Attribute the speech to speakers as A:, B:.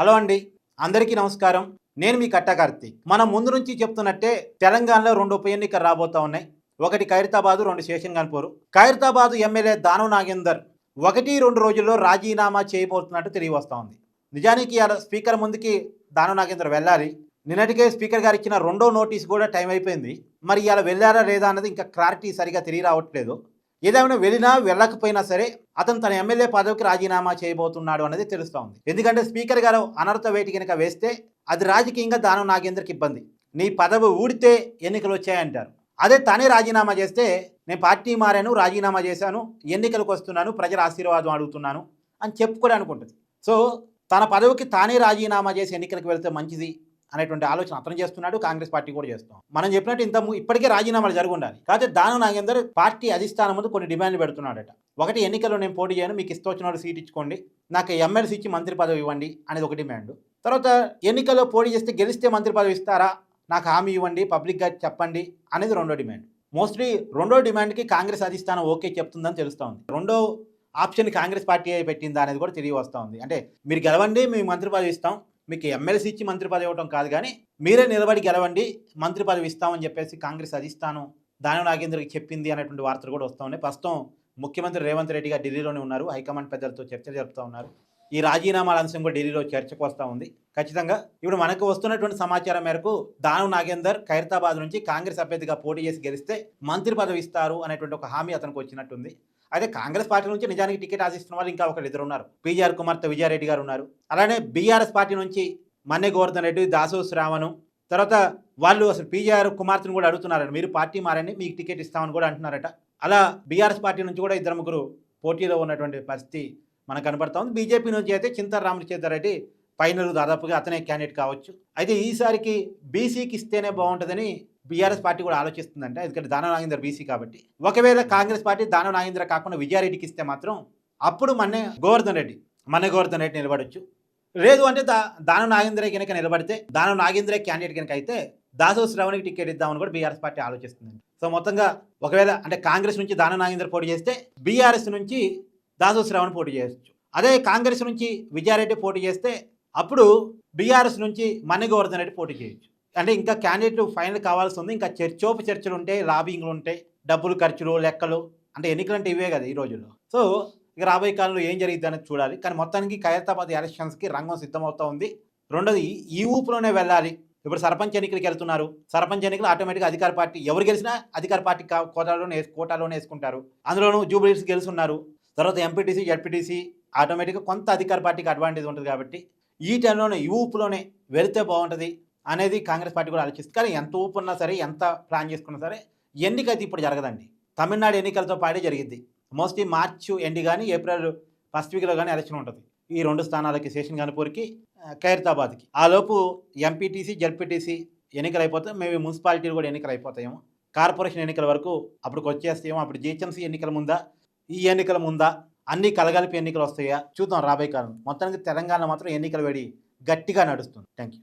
A: Hello అండి అందరికీ నమస్కారం. నేను మీ కట్టకార్తి మనం ముందు నుంచి చెప్తున్నట్టే తెలంగాణలో రెండు ఉప ఎన్నికలు రాబోతా ఉన్నాయి. ఒకటి ఖైరతాబాదు రెండు శేషన్ గన్పూర్. ఖైరతాబాదు ఎమ్మెల్యే దానవ్ నాగేందర్ ఒకటి రెండు రోజుల్లో రాజీనామా చేయబోతున్నట్టు తెలియ వస్తూ ఉంది. నిజానికి ఇవాళ స్పీకర్ ముందుకి దానవ్ నాగేందర్ వెళ్ళాలి. నిన్నటికే స్పీకర్ గారు ఇచ్చిన రెండో నోటీస్ కూడా టైం అయిపోయింది. మరి ఇలా వెళ్ళారా లేదా అన్నది ఇంకా క్లారిటీ సరిగా తెలియరావట్లేదు. ఏదేమైనా వెళ్ళినా వెళ్ళకపోయినా సరే అతను తన ఎమ్మెల్యే పదవికి రాజీనామా చేయబోతున్నాడు అనేది తెలుస్తూ ఉంది. ఎందుకంటే స్పీకర్ గారు అనర్హత వేటి కనుక వేస్తే అది రాజకీయంగా దానం నాగేంద్రకి ఇబ్బంది. నీ పదవి ఊడితే ఎన్నికలు వచ్చాయంటారు. అదే తానే రాజీనామా చేస్తే నేను పార్టీ మారాను రాజీనామా చేశాను ఎన్నికలకు వస్తున్నాను ప్రజల ఆశీర్వాదం అడుగుతున్నాను అని చెప్పుకోవడానికి ఉంటుంది. సో తన పదవికి తానే రాజీనామా చేసి ఎన్నికలకు వెళ్తే మంచిది అనేటువంటి ఆలోచన అతను చేస్తున్నాడు కాంగ్రెస్ పార్టీ కూడా చేస్తాం మనం చెప్పినట్టు ఇంత ఇప్పటికే రాజీనామాలు జరిగి ఉండాలి కాకపోతే దానం నాగేందర్ పార్టీ అధిష్టానం ముందు కొన్ని డిమాండ్లు పెడుతున్నాడట. ఒకటి ఎన్నికల్లో నేను పోటీ చేయను మీకు ఇష్టం వచ్చిన సీట్ ఇచ్చుకోండి నాకు ఎమ్మెల్సీ ఇచ్చి మంత్రి పదవి ఇవ్వండి అనేది ఒక డిమాండ్. తర్వాత ఎన్నికల్లో పోటీ చేస్తే గెలిస్తే మంత్రి పదవి ఇస్తారా? నాకు హామీ ఇవ్వండి పబ్లిక్గా చెప్పండి అనేది రెండో డిమాండ్. మోస్ట్లీ రెండో డిమాండ్కి కాంగ్రెస్ అధిష్టానం ఓకే చెప్తుందని తెలుస్తూ ఉంది రెండో ఆప్షన్ కాంగ్రెస్ పార్టీ పెట్టిందా అనేది కూడా తిరిగి వస్తూ ఉంది అంటే మీరు గెలవండి మేము మంత్రి పదవి ఇస్తాం మీకు ఎమ్మెల్సీ ఇచ్చి మంత్రి పదవి ఇవ్వడం కాదు కానీ మీరే నిలబడి గెలవండి మంత్రి పదవి ఇస్తామని చెప్పేసి కాంగ్రెస్ అధిష్టానం దాని నాగేంద్రకి చెప్పింది అనేటువంటి వార్తలు కూడా వస్తూ ఉన్నాయి. ప్రస్తుతం ముఖ్యమంత్రి రేవంత్ రెడ్డి గారు ఢిల్లీలోనే ఉన్నారు. హైకమాండ్ పెద్దలతో చర్చ జరుపుతూ ఉన్నారు. ఈ రాజీనామాల అంశం కూడా ఢిల్లీలో చర్చకు వస్తూ ఉంది. ఖచ్చితంగా ఇప్పుడు మనకు వస్తున్నటువంటి సమాచారం మేరకు దాను నాగేందర్ ఖైరతాబాద్ నుంచి కాంగ్రెస్ అభ్యర్థిగా పోటీ చేసి గెలిస్తే మంత్రి పదవి ఇస్తారు అనేటువంటి ఒక హామీ అతనికి వచ్చినట్టుంది. అయితే కాంగ్రెస్ పార్టీ నుంచి నిజానికి టికెట్ ఆశిస్తున్న వాళ్ళు ఇంకా ఒకరు ఇద్దరు ఉన్నారు. పీజీఆర్ కుమార్తె విజయారెడ్డి గారు ఉన్నారు. అలానే బీఆర్ఎస్ పార్టీ నుంచి మన్నె గోవర్ధన్ రెడ్డి దాసు శ్రావణు తర్వాత వాళ్ళు అసలు పీజీఆర్ కుమార్తెను కూడా అడుగుతున్నారట. మీరు పార్టీ మారని మీకు టికెట్ ఇస్తామని కూడా అంటున్నారట. అలా బీఆర్ఎస్ పార్టీ నుంచి కూడా ఇద్దరు ముగ్గురు పోటీలో ఉన్నటువంటి పరిస్థితి మనకు కనబడతా ఉంది. బీజేపీ నుంచి అయితే చింతర రామచంద్ర రెడ్డి ఫైనల్ దాదాపుగా అతనే క్యాండిడేట్ కావచ్చు. అయితే ఈసారికి బీసీకి ఇస్తేనే బాగుంటుందని బీఆర్ఎస్ పార్టీ కూడా ఆలోచిస్తుందంట. ఎందుకంటే దానం నాగేంద్ర బీసీ కాబట్టి. ఒకవేళ కాంగ్రెస్ పార్టీ దానం నాగేంద్ర కాకుండా విజయారెడ్డికి ఇస్తే మాత్రం అప్పుడు మన్నే గోవర్ధన్ రెడ్డి మన్నే గోవర్ధన్ రెడ్డి నిలబడొచ్చు. లేదు అంటే దా దానం నాగేంద్ర కనుక నిలబడితే దానం నాగేంద్ర క్యాండిడేట్ కనుక అయితే దాసో శ్రవణికి టికెట్ ఇద్దామని కూడా బీఆర్ఎస్ పార్టీ ఆలోచిస్తుంది సో మొత్తంగా ఒకవేళ అంటే కాంగ్రెస్ నుంచి దానం నాగేంద్ర పోటీ చేస్తే బీఆర్ఎస్ నుంచి దాసు శ్రవణ్ పోటీ చేయొచ్చు అదే కాంగ్రెస్ నుంచి విజయారెడ్డి పోటీ చేస్తే అప్పుడు బీఆర్ఎస్ నుంచి మన్నె రెడ్డి పోటీ చేయొచ్చు అంటే ఇంకా క్యాండిడేట్ ఫైనల్ కావాల్సి ఉంది. ఇంకా చర్చోప చర్చలు ఉంటాయి లాబింగ్లు ఉంటాయి డబ్బులు ఖర్చులు లెక్కలు. అంటే ఎన్నికలు అంటే ఇవే కదా ఈ రోజుల్లో. సో ఇక రాబోయే కాలంలో ఏం జరిగింది అనేది చూడాలి. కానీ మొత్తానికి ఖైరతాబాద్ ఎలక్షన్స్కి రంగం సిద్ధమవుతా ఉంది. రెండోది ఈ ఊపులోనే వెళ్ళాలి. ఇప్పుడు సర్పంచ్ ఎన్నికలకు వెళ్తున్నారు. సర్పంచ్ ఎన్నికలు ఆటోమేటిక్గా అధికార పార్టీ ఎవరు గెలిచినా అధికార పార్టీ కా- కోటాలోనే వేసు- కోటాలోనే వేసుకుంటారు. అందులోనూ జూబిలీస్ గెలుస్తున్నారు తర్వాత ఎంపీటీసీ జడ్పీటీసీ ఆటోమేటిక్గా కొంత అధికార పార్టీకి అడ్వాంటేజ్ ఉంటుంది కాబట్టి ఈ టైంలోనే ఈ ఊపులోనే వెళితే బాగుంటుంది అనేది కాంగ్రెస్ పార్టీ కూడా ఆలోచిస్తుంది. కానీ ఎంత ఊపు ఉన్నా సరే ఎంత ప్లాన్ చేసుకున్నా సరే ఎన్నిక అయితే ఇప్పుడు జరగదండి. తమిళనాడు ఎన్నికలతో పాటే జరిగింది మోస్ట్లీ మార్చ్ ఎండి కానీ ఏప్రిల్ ఫస్ట్ వీక్లో కానీ ఎలక్షన్ ఉంటుంది. ఈ రెండు స్థానాలకి శేషన్ గన్పూర్కి ఖైరతాబాద్కి. ఆ లోపు ఎంపీటీసీ జడ్పీటీసీ ఎన్నికలు అయిపోతే మేము మున్సిపాలిటీలు కూడా ఎన్నికలు అయిపోతాయేమో. కార్పొరేషన్ ఎన్నికల వరకు అప్పుడు వచ్చేస్తాయేమో. అప్పుడు జిహెచ్ఎంసీ ఎన్నికల ముందా ఈ ఎన్నికల ముందా? అన్ని కలగలిపి ఎన్నికలు వస్తాయా? చూద్దాం రాబోయే కాలం. మొత్తానికి తెలంగాణ మాత్రం ఎన్నికల వేడి గట్టిగా నడుస్తుంది. Thank you